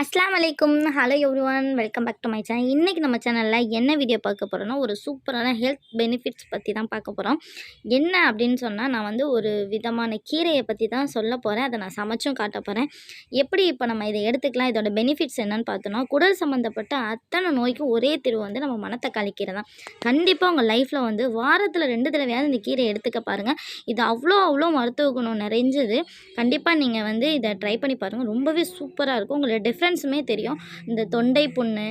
அஸ்லாம் வலைக்கும் hello everyone welcome back to my channel இன்றைக்கி நம்ம சேனலில் என்ன வீடியோ பார்க்க போகிறோன்னா ஒரு சூப்பரான ஹெல்த் பெனிஃபிட்ஸ் பற்றி தான் பார்க்க போகிறோம் என்ன அப்படின்னு சொன்னால் நான் வந்து ஒரு விதமான கீரையை பற்றி தான் சொல்ல போகிறேன் அதை நான் சமைச்சும் காட்ட போகிறேன் எப்படி இப்போ நம்ம இதை எடுத்துக்கலாம்? இதோட பெனிஃபிட்ஸ் என்னன்னு பார்த்தோன்னா குடல் சம்மந்தப்பட்ட அத்தனை நோய்க்கும் ஒரே தீர்வு வந்து நம்ம மனத்தை கீரை தான். கண்டிப்பாக உங்கள் லைஃப்பில் வந்து வாரத்தில் ரெண்டு தடவையாவது இந்த கீரையை எடுத்துக்க பாருங்கள் இது அவ்வளோ அவ்வளோ மருத்துவ குணம் நிறைஞ்சது. கண்டிப்பாக நீங்கள் வந்து இதை ட்ரை பண்ணி பாருங்கள் ரொம்பவே சூப்பராக இருக்கும். உங்களுக்கு டிஃப்ரென்ஸுமே தெரியும். இந்த தொண்டை புண்ணு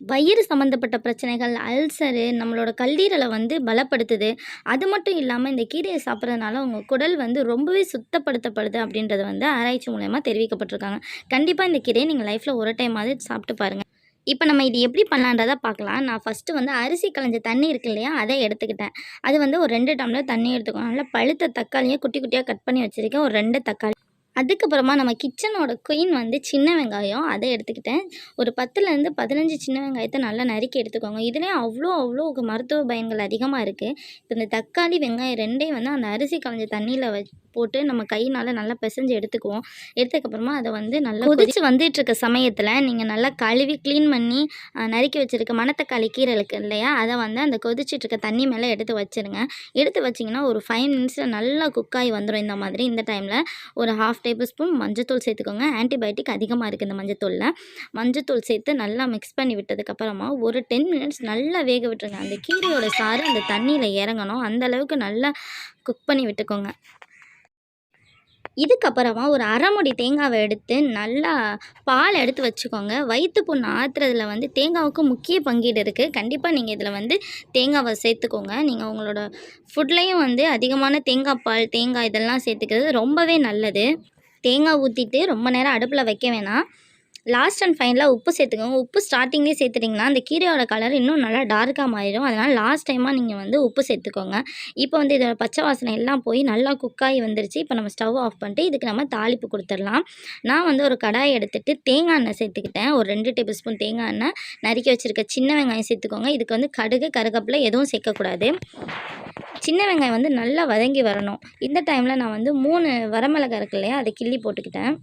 வயிறு சம்மந்தப்பட்ட பிரச்சனைகள் அல்சரு நம்மளோட கல்லீரலை வந்து பலப்படுத்துது. அது மட்டும் இல்லாமல் இந்த கீரையை சாப்பிட்றதுனால உங்கள் குடல் வந்து ரொம்பவே சுத்தப்படுத்தப்படுது அப்படின்றது வந்து ஆராய்ச்சி மூலயமா தெரிவிக்கப்பட்டிருக்காங்க. கண்டிப்பாக இந்த கீரையை நீங்கள் லைஃப்பில் ஒரு டைமாவது சாப்பிட்டு பாருங்கள் இப்போ நம்ம இது எப்படி பண்ணலான்றதை பார்க்கலாம். நான் ஃபஸ்ட்டு வந்து அரிசி களைஞ்ச தண்ணி இருக்கு இல்லையா அதை எடுத்துக்கிட்டேன். அது வந்து ஒரு ரெண்டு டம்ளர் தண்ணி எடுத்துக்கணும் நல்லா பழுத்த தக்காளியை குட்டி குட்டியாக கட் பண்ணி வச்சுருக்கேன். ஒரு ரெண்டு தக்காளி. அதுக்கப்புறமா நம்ம கிச்சனோட குயின் வந்து சின்ன வெங்காயம் அதை எடுத்துக்கிட்டேன். ஒரு பத்துலேருந்து பதினஞ்சு சின்ன வெங்காயத்தை நல்லா நறுக்கி எடுத்துக்கோங்க. இதுலேயும் அவ்வளோ அவ்வளோ மருத்துவ பயன்கள் அதிகமாக இருக்குது இப்போ இந்த தக்காளி வெங்காயம் ரெண்டையும் வந்து அந்த அரிசி களைஞ்ச தண்ணியில் வச்சு போட்டு நம்ம கையினால் நல்லா பிசைஞ்சு எடுத்துக்குவோம். எடுத்ததுக்கப்புறமா அதை வந்து நல்லா கொதிச்சு வந்துட்டு இருக்க சமயத்தில் நீங்கள் நல்லா கழுவி க்ளீன் பண்ணி நறுக்கி வச்சுருக்க மணத்தக்காளி கீரை இருக்கு இல்லையா? அதை வந்து அந்த கொதிச்சிட்டு இருக்க தண்ணி மேலே எடுத்து வச்சுருங்க. எடுத்து வச்சிங்கன்னா ஒரு ஃபைவ் மினிட்ஸில் நல்லா குக் ஆகி வந்துடும் இந்த மாதிரி. இந்த டைமில் ஒரு ஹாஃப் டேபிள் ஸ்பூன் மஞ்சத்தூள் சேர்த்துக்கோங்க. ஆன்டிபயோட்டிக் அதிகமாக இருக்குது இந்த மஞ்சத்தூளில் மஞ்சத்தூள் சேர்த்து நல்லா மிக்ஸ் பண்ணி விட்டதுக்கப்புறமா ஒரு டென் மினிட்ஸ் நல்லா வேக விட்டுருங்க. அந்த கீரையோட சாறு அந்த தண்ணியில் இறங்கணும். அந்த அளவுக்கு நல்லா குக் பண்ணி விட்டுக்கோங்க. இதுக்கப்புறமா ஒரு அரைமுடி தேங்காவை எடுத்து நல்லா பால் எடுத்து வச்சுக்கோங்க. வயிற்று புண்ணு ஆற்றுறதுல வந்து தேங்காவுக்கு முக்கிய பங்கீடு இருக்குது கண்டிப்பாக நீங்கள் இதில் வந்து தேங்காவை சேர்த்துக்கோங்க. நீங்கள் உங்களோட ஃபுட்லேயும் வந்து அதிகமான தேங்காய் பால் தேங்காய் இதெல்லாம் சேர்த்துக்கிறது ரொம்பவே நல்லது. தேங்காய் ஊற்றிட்டு ரொம்ப நேரம் அடுப்பில் வைக்க வேணாம். லாஸ்ட் அண்ட் ஃபைனலாக உப்பு சேர்த்துக்கோங்க. உப்பு ஸ்டார்டிங்லேயே சேர்த்துட்டிங்கன்னா அந்த கீரையோட கலர் இன்னும் நல்லா டார்க்காக மாறிடும். அதனால் லாஸ்ட் டைமாக நீங்கள் வந்து உப்பு சேர்த்துக்கோங்க. இப்போ வந்து இதோட பச்சை வாசனை எல்லாம் போய் நல்லா குக்காகி வந்துருச்சு. இப்போ நம்ம ஸ்டவ் ஆஃப் பண்ணிட்டு இதுக்கு நம்ம தாளிப்பு கொடுத்துடலாம். நான் வந்து ஒரு கடாயை எடுத்துகிட்டு தேங்காய் எண்ணெய் சேர்த்துக்கிட்டேன். ஒரு ரெண்டு டேபிள் ஸ்பூன் தேங்காய் எண்ணெய். நறுக்கி வச்சுருக்க சின்ன வெங்காயம் சேர்த்துக்கோங்க. இதுக்கு வந்து கடுகு கருகப்பில் எதுவும் சேர்க்கக்கூடாது. சின்ன வெங்காயம் வந்து நல்லா வதங்கி வரணும். இந்த டைமில் நான் வந்து மூணு வரமிளகாய் இருக்கு இல்லையா அதை கிள்ளி போட்டுக்கிட்டேன்.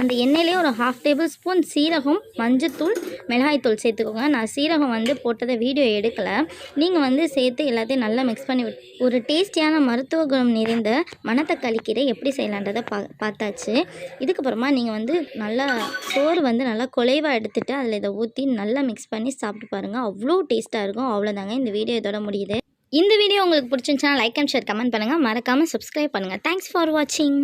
அந்த எண்ணெயிலே ஒரு ஹாஃப் டேபிள் ஸ்பூன் சீரகம் மஞ்சத்தூள் மிளகாய்த்தூள் சேர்த்துக்கோங்க. நான் சீரகம் வந்து போட்டதை வீடியோ எடுக்கலை. நீங்கள் வந்து சேர்த்து எல்லாத்தையும் நல்லா மிக்ஸ் பண்ணி விட் ஒரு டேஸ்டியான மருத்துவ குணம் நிறைந்த மணத்தக்காளி கீரை எப்படி செய்யலான்றதை பா பார்த்தாச்சு. இதுக்கப்புறமா நீங்கள் வந்து நல்லா சோறு வந்து நல்லா குலைவாக எடுத்துகிட்டு அதில் இதை ஊற்றி நல்லா மிக்ஸ் பண்ணி சாப்பிட்டு பாருங்கள் அவ்வளோ டேஸ்ட்டாக இருக்கும். அவ்வளோதாங்க இந்த வீடியோ இதோட முடியுது. இந்த வீடியோ உங்களுக்கு பிடிச்சிருந்துச்சுன்னா லைக் அண்ட் ஷேர் கமெண்ட் பண்ணுங்கள் மறக்காமல் சப்ஸ்கிரைப் பண்ணுங்கள் தேங்க்ஸ் ஃபார் வாட்சிங்